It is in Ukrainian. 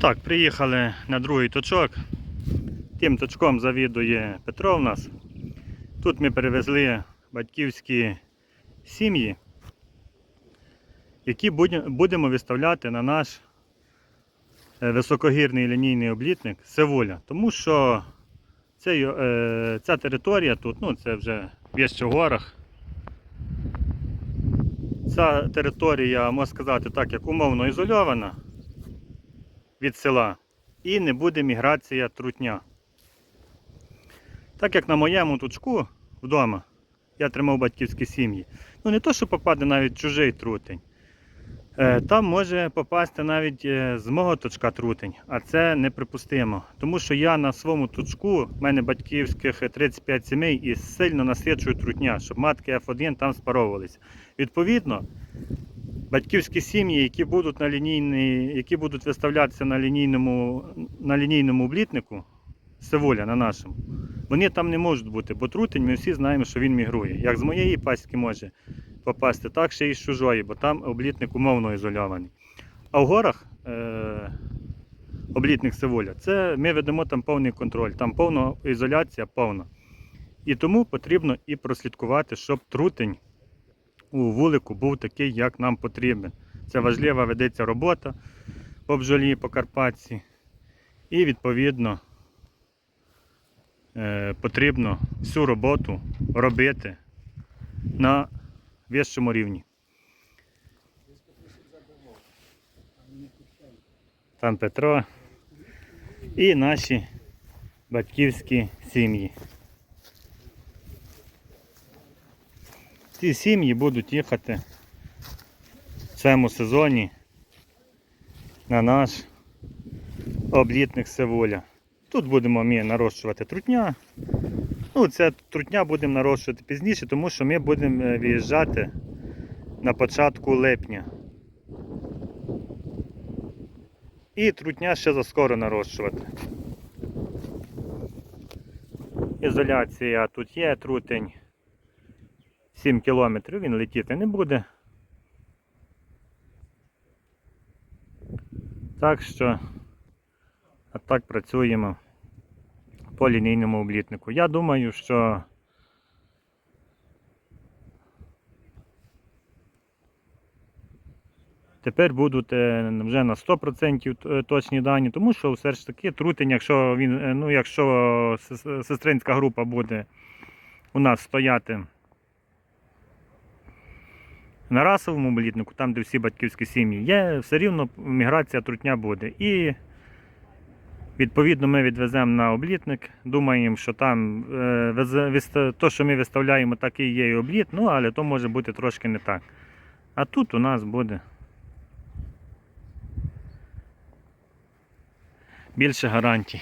Так, приїхали на другий точок. Тим точком завідує Петро в нас. Тут ми перевезли батьківські сім'ї, які будемо виставляти на наш е, високогірний лінійний облітник Севуля. Тому що цей, е, ця територія тут, ну це вже в горах. Ця територія, можна сказати, так як умовно ізольована від села і не буде міграція трутня. Так як на моєму тучку вдома я тримав батьківські сім'ї, ну не то, що попаде навіть чужий трутень. Е, Там може попасти навіть е, з мого точка трутень, а це неприпустимо. Тому що я на своєму точку, в мене батьківських 35 сімей і сильно насичую трутня, щоб матки F1 там спаровувалися. Відповідно, батьківські сім'ї, які будуть на лінійній, які будуть виставлятися на лінійному, на лінійному облітнику, Севоля на нашому, вони там не можуть бути, бо трутень ми всі знаємо, що він мігрує. Як з моєї паськи може попасти, так ще і з чужої, бо там облітник умовно ізольований. А в горах е- облітник Севоля, це ми ведемо там повний контроль, там повна ізоляція повна. І тому потрібно і прослідкувати, щоб трутень у вулику був такий, як нам потрібен. Це важлива ведеться робота по бджолі, по Карпатці. І відповідно е, потрібно всю роботу робити на вищому рівні. Там Петро і наші батьківські сім'ї. Ці сім'ї будуть їхати в цьому сезоні на наш облітник Севоля. Тут будемо ми нарощувати трутня. Ну, це трутня будемо нарощувати пізніше, тому що ми будемо е, виїжджати на початку липня. І трутня ще заскоро нарощувати. Ізоляція тут є, трутень 7 кілометрів, він летіти не буде. Так що, так працюємо по лінійному облітнику. Я думаю, що тепер будуть е, вже на 100% точні дані, тому що все ж таки трутень, якщо він, е, ну, якщо сестринська група буде у нас стояти на расовому облітнику, там де всі батьківські сім'ї, є, все рівно міграція трутня буде. І Відповідно, ми відвеземо на облітник. Думаємо, що там е, то, що ми виставляємо, так і є і обліт, ну але то може бути трошки не так. А тут у нас буде більше гарантій.